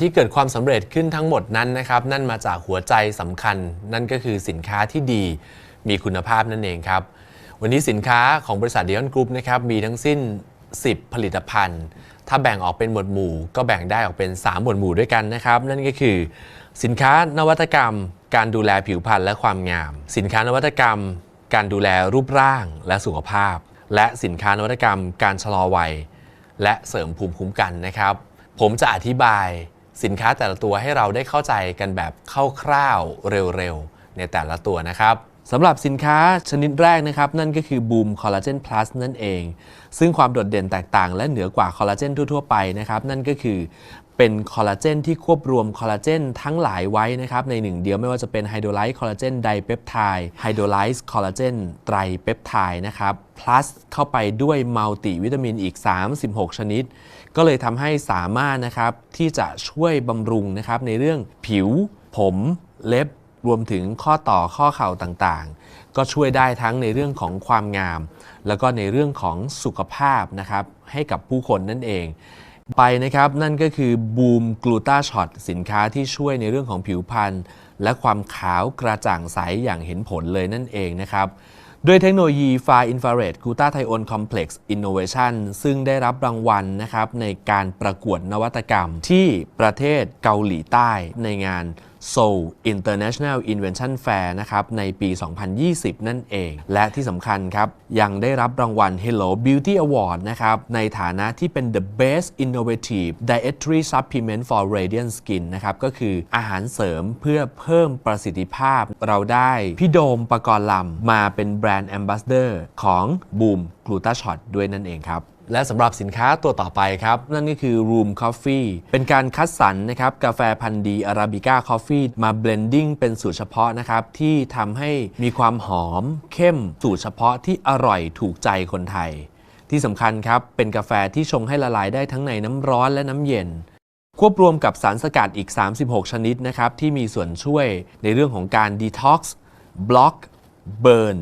ที่เกิดความสำเร็จขึ้นทั้งหมดนั้นนะครับ นั่นมาจากหัวใจสำคัญ นั่นก็คือสินค้าที่ดีมีคุณภาพนั่นเองครับ วันนี้สินค้าของบริษัทเดียนกรุ๊ปนะครับมีทั้งสิ้น 10 ผลิตภัณฑ์ ถ้าแบ่งออกเป็นหมวดหมู่ ก็แบ่งได้ออกเป็น 3 หมวดหมู่ด้วยกันนะครับ นั่นก็คือ สินค้านวัตกรรม การดูแลผิวพรรณและความงาม สินค้านวัตกรรม การดูแลรูปร่างและสุขภาพ และสินค้านวัตกรรม การชะลอวัย และเสริมภูมิคุ้มกันนะครับ ผมจะอธิบาย สินค้าแต่ละตัวให้เราได้เข้าใจกันแบบคร่าวๆเร็วๆ ในแต่ละตัวนะครับสำหรับสินค้าชนิดแรกนะครับ นั่นก็คือบูมคอลลาเจนพลัสนั่นเอง ซึ่งความโดดเด่นแตกต่างและเหนือกว่าคอลลาเจนทั่วๆไปนะครับ นั่นก็คือ เป็นคอลลาเจนที่ควบรวมคอลลาเจนทั้งหลายไว้นะครับในหนึ่งเดียวไม่ว่าจะเป็นไฮโดรไลซ์คอลลาเจนไดเปปไทด์ไฮโดรไลซ์คอลลาเจนไตรเปปไทด์นะครับ plus เข้าไปด้วยมัลติวิตามินอีก 36 ชนิด ก็เลยทำให้สามารถนะครับที่จะช่วยบำรุงนะครับในเรื่องผิว ผมเล็บรวมถึงข้อต่อข้อเข่าต่างๆ ก็ช่วยได้ทั้งในเรื่องของความงาม แล้วก็ในเรื่องของสุขภาพนะครับให้กับผู้คนนั่นเอง ไปนะครับนั่นก็คือบูมกลูตาช็อตสินค้าที่ช่วยในเรื่องของผิวพรรณและความขาวกระจ่างใสอย่างเห็นผลเลยนั่นเองนะครับด้วยเทคโนโลยีไฟอินฟราเรดกลูตาไทโอนคอมเพล็กซ์อินโนเวชันซึ่งได้รับรางวัลนะครับในการประกวดนวัตกรรมที่ประเทศเกาหลีใต้ในงาน Seoul International Invention Fair นะครับในปี 2020 นั่นเอง และที่สำคัญครับยังได้รับรางวัล Hello Beauty Award นะครับในฐานะที่เป็น the best innovative dietary supplement for radiant skin นะครับก็คืออาหารเสริมเพื่อเพิ่มประสิทธิภาพ เราได้พี่โดมปกรณ์ลำมาเป็นแบรนด์ Ambassador ของ Boom g l u t a s h o t ด้วยนั่นเองครับ และสำหรับสินค้าตัวต่อไปครับ นั่นก็คือ Room Coffee เป็นการคัดสรรนะครับกาแฟพันธุ์ดีอาราบิก้าคอฟฟี่มาเบลนดิ้งเป็นสูตรเฉพาะนะครับ ที่ทำให้มีความหอม เข้มสูตรเฉพาะที่อร่อยถูกใจคนไทย ที่สำคัญครับ เป็นกาแฟที่ชงให้ละลายได้ทั้งในน้ำร้อนและน้ำเย็น ควบรวมกับสารสกัดอีก 36 ชนิดนะครับที่มีส่วนช่วยในเรื่องของการดีท็อกซ์บล็อกเบิร์น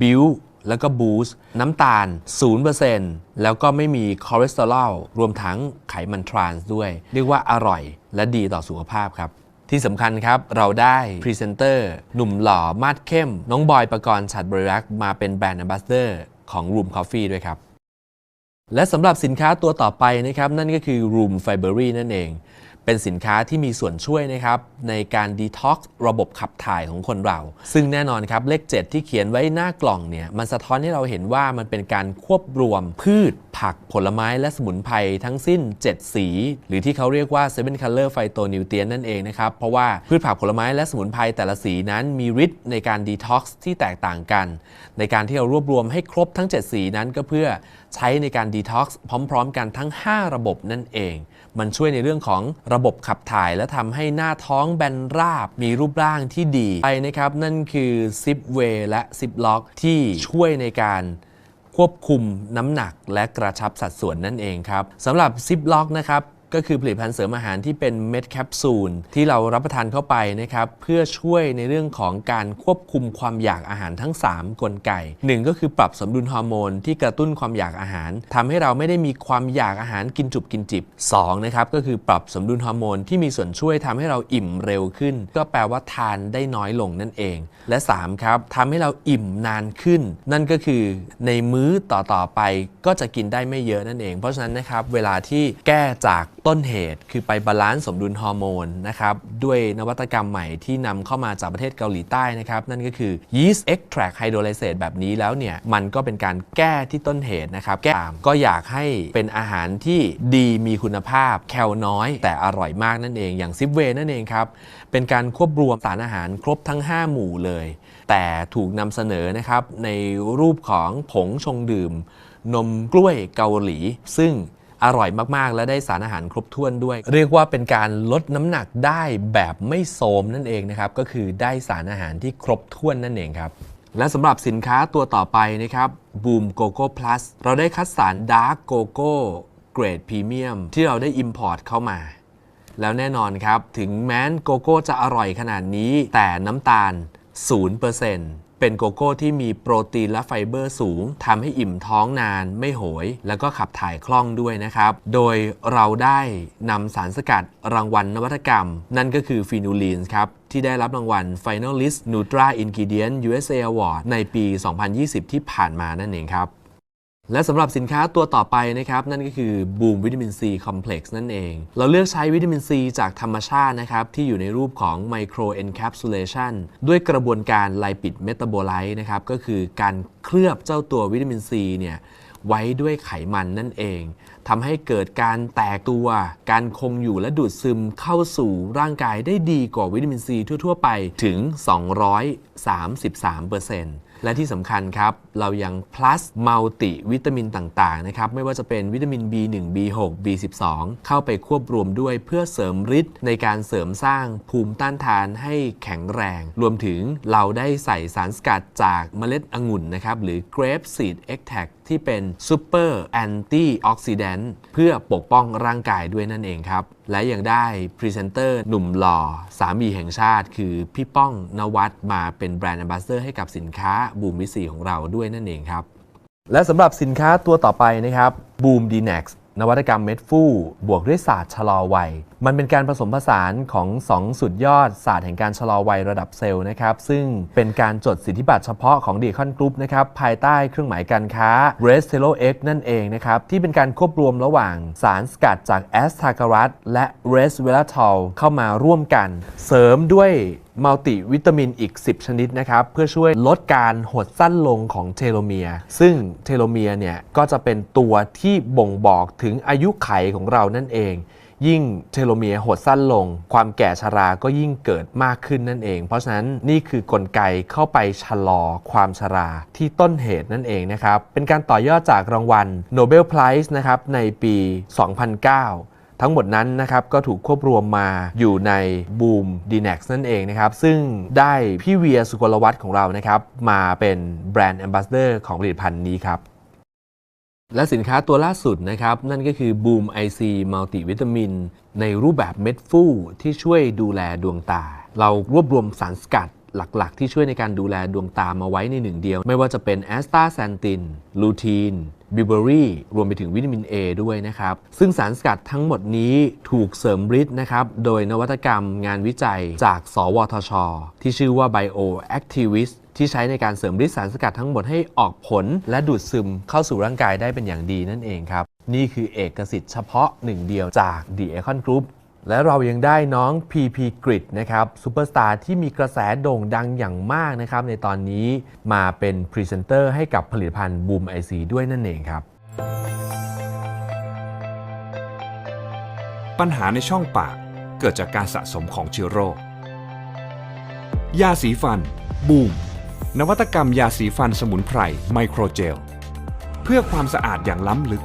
บิว แล้วก็บูสต์น้ำตาล 0%แล้วก็ไม่มีคอเลสเตอรอลรวมทั้งไขมันทรานส์ด้วย เรียกว่าอร่อยและดีต่อสุขภาพครับ ที่สำคัญครับ เราได้พรีเซนเตอร์หนุ่มหล่อมาดเข้ม น้องบอยประกรณ์ฉัดบริรักษ์มาเป็นแบรนด์ a อ b บ s เดอร์ของ Room Coffee ด้วยครับและสำหรับสินค้าตัวต่อไปนะครับ นั่นก็คือ Room Fibery นั่นเอง เป็นสินค้าที่มีส่วนช่วยนะครับในการดีท็อกซ์ระบบขับถ่ายของคนเรา ซึ่งแน่นอนครับเลข 7 ที่เขียนไว้หน้ากล่องเนี่ยมันสะท้อนให้เราเห็นว่ามันเป็นการควบรวมพืช ผักผลไม้และสมุนไพรทั้งสิ้น 7 สี หรือที่เขาเรียกว่า seven color phytonutrient นั่นเองนะครับ เพราะว่าพืชผักผลไม้และสมุนไพรแต่ละสีนั้นมีฤทธิ์ในการดีท็อกซ์ที่แตกต่างกัน ในการที่เรารวบรวมให้ครบทั้ง 7 สีนั้นก็เพื่อ ใช้ในการดีท็อกซ์พร้อมๆ กันทั้ง 5 ระบบนั่นเอง มันช่วยในเรื่องของระบบขับถ่าย และทำให้หน้าท้องแบนราบ มีรูปร่างที่ดีไปนะครับ นั่นคือซิปเวและซิปล็อกที่ช่วยในการควบคุมน้ำหนักและกระชับสัดส่วนนั่นเองครับสำหรับซิปล็อกนะครับ ก็คือผลิตภัณฑ์เสริมอาหารที่เป็นเม็ดแคปซูลที่เรารับประทานเข้าไปนะครับเพื่อช่วยในเรื่องของการควบคุมความอยากอาหารทั้ง 3 กลไกหนึ่งก็คือปรับสมดุลฮอร์โมนที่กระตุ้นความอยากอาหารทำให้เราไม่ได้มีความอยากอาหารกินจุบกินจิบ2นะครับก็คือปรับสมดุลฮอร์โมนที่มีส่วนช่วยทำให้เราอิ่มเร็วขึ้น ก็แปลว่าทานได้น้อยลงนั่นเอง และ3ครับทำให้เราอิ่มนานขึ้น นั่นก็คือในมื้อต่อๆไปก็จะกินได้ไม่เยอะนั่นเอง เพราะฉะนั้นนะครับเวลาที่แก้จากต้นเหตุคือไปบาลานซ์สมดุลฮอร์โมนนะครับด้วยนวัตกรรมใหม่ที่นำเข้ามาจากประเทศเกาหลีใต้นะครับ นั่นก็คือ yeast extract hydrolysate แบบนี้แล้วเนี่ย มันก็เป็นการแก้ที่ต้นเหตุนะครับ แก้ตามก็อยากให้เป็นอาหารที่ดีมีคุณภาพ แคลน้อย แต่อร่อยมากนั่นเอง อย่างซิปเวนั่นเองครับ เป็นการควบรวมสารอาหารครบทั้ง 5 หมู่เลย แต่ถูกนำเสนอนะครับในรูปของผงชงดื่มนมกล้วยเกาหลี ซึ่ง อร่อยมากๆ และได้สารอาหารครบถ้วนด้วย เรียกว่าเป็นการลดน้ำหนักได้แบบไม่โทมนั่นเองนะครับ ก็คือได้สารอาหารที่ครบถ้วนนั่นเองครับ และสำหรับสินค้าตัวต่อไปนะครับบูมโกโก้ plus เราได้คัดสรรดาร์กโกโก้เกรดพรีเมียมที่เราได้ Import เข้ามา แล้วแน่นอนครับ ถึงแม้นโกโก้จะอร่อยขนาดนี้ แต่น้ำตาล 0% เป็นโกโก้ที่มีโปรตีนและไฟเบอร์สูงทำให้อิ่มท้องนานไม่โหย แล้วก็ขับถ่ายคล่องด้วยนะครับ โดยเราได้นำสารสกัดรางวัลนวัตกรรม นั่นก็คือฟีนูลีนครับที่ได้รับรางวัล Finalist Nutra Ingredient USA Award ในปี 2020 ที่ผ่านมานั่นเองครับ และสำหรับสินค้าตัวต่อไปนะครับ นั่นก็คือบูมวิตามินซีคอมเพล็กซ์นั่นเอง เราเลือกใช้วิตามินซีจากธรรมชาตินะครับ ที่อยู่ในรูปของไมโครเอนแคปซูลเลชันด้วยกระบวนการไลปิดเมตาโบไลต์นะครับ ก็คือการเคลือบเจ้าตัววิตามินซีเนี่ยไว้ด้วยไขมันนั่นเองทำให้เกิดการแตกตัว การคงอยู่และดูดซึมเข้าสู่ร่างกายได้ดีกว่าวิตามินซีทั่ว ๆ ไปถึง 233%และที่สำคัญครับ เรายัง plus มัลติวิตามินต่างๆนะครับไม่ว่าจะเป็นวิตามิน B1 B6 B12 เข้าไปควบรวมด้วยเพื่อเสริมฤทธิ์ในการเสริมสร้างภูมิต้านทานให้แข็งแรง รวมถึงเราได้ใส่สารสกัดจากเมล็ดองุ่นนะครับหรือ grape seed extract ที่เป็น super antioxidant เพื่อปกป้องร่างกายด้วยนั่นเองครับ และยังได้พรีเซนเตอร์หนุ่มหล่อ สามีแห่งชาติ คือพี่ป้องนวัดมาเป็นแบรนด์ a m b a s s a d o r ให้กับสินค้าบูมวิสีของเราด้วยนั่นเองครับ และสำหรับสินค้าตัวต่อไปนะครับ Boom d n a x นวัตกรรมเม็ดฟูบวกด้วยศาสตร์ชะลอวัย มันเป็นการผสมผสานของ 2 สุดยอดศาสตร์แห่งการชะลอวัยระดับเซลล์นะครับ ซึ่งเป็นการจดสิทธิบัตรเฉพาะของดีคอนกรุ๊ปนะครับ ภายใต้เครื่องหมายการค้า r e s t e l o X นั่นเองนะครับ ที่เป็นการควบรวมระหว่างสารสกัดจากแอสทาการัสและ r e s v e r a t o l เข้ามาร่วมกัน เสริมด้วย มัลติวิตามินอีก 10 ชนิดนะครับ เพื่อช่วยลดการหดสั้นลงของเทโลเมียร์ซึ่งเทโลเมียร์เนี่ยก็จะเป็นตัวที่บ่งบอกถึงอายุไขของเรานั่นเอง ยิ่งเทโลเมียร์หดสั้นลง ความแก่ชราก็ยิ่งเกิดมากขึ้นนั่นเอง เพราะฉะนั้นนี่คือกลไกเข้าไปชะลอความชราที่ต้นเหตุนั่นเองนะครับ เป็นการต่อยอดจากรางวัล Nobel Prize นะครับในปี 2009 ทั้งหมดนั้นนะครับก็ถูกควบรวมมาอยู่ใน Boom d n a x นั่นเองนะครับ ซึ่งได้พี่เวียสุกลวัฒน์ของเรานะครับ มาเป็นแบรนด์ Ambassador ของผลิตภัณฑ์นี้ครับและสินค้าตัวล่าสุดนะครับ นั่นก็คือ Boom IC Multi Vitamin ในรูปแบบเม็ดฟูที่ช่วยดูแลดวงตา เรารวบรวมสารสกัด หลักๆ ที่ช่วยในการดูแลดวงตามาไว้ในหนึ่งเดียว ไม่ว่าจะเป็นแอสตาแซนตินลูทีนบิเบอรี่รวมไปถึงวิตามิน A ด้วยนะครับ ซึ่งสารสกัดทั้งหมดนี้ถูกเสริมฤทธิ์นะครับ โดยนวัตกรรมงานวิจัยจาก สวทช ที่ชื่อว่า Bioactivist ที่ใช้ในการเสริมฤทธิ์สารสกัดทั้งหมดให้ออกผล และดูดซึมเข้าสู่ร่างกายได้เป็นอย่างดีนั่นเองครับ นี่คือเอกสิทธิ์เฉพาะหนึ่งเดียวจาก The Econ Group และเรายังได้น้อง PP Grid นะครับซูเปอร์สตาร์ที่มีกระแสโด่งดังอย่างมากนะครับในตอนนี้มาเป็นพรีเซนเตอร์ให้กับผลิตภัณฑ์ Boom IC ด้วยนั่นเองครับ ปัญหาในช่องปากเกิดจากการสะสมของเชื้อโรค ยาสีฟัน บูม นวัตกรรมยาสีฟันสมุนไพรไมโครเจล เพื่อความสะอาดอย่างล้ำลึก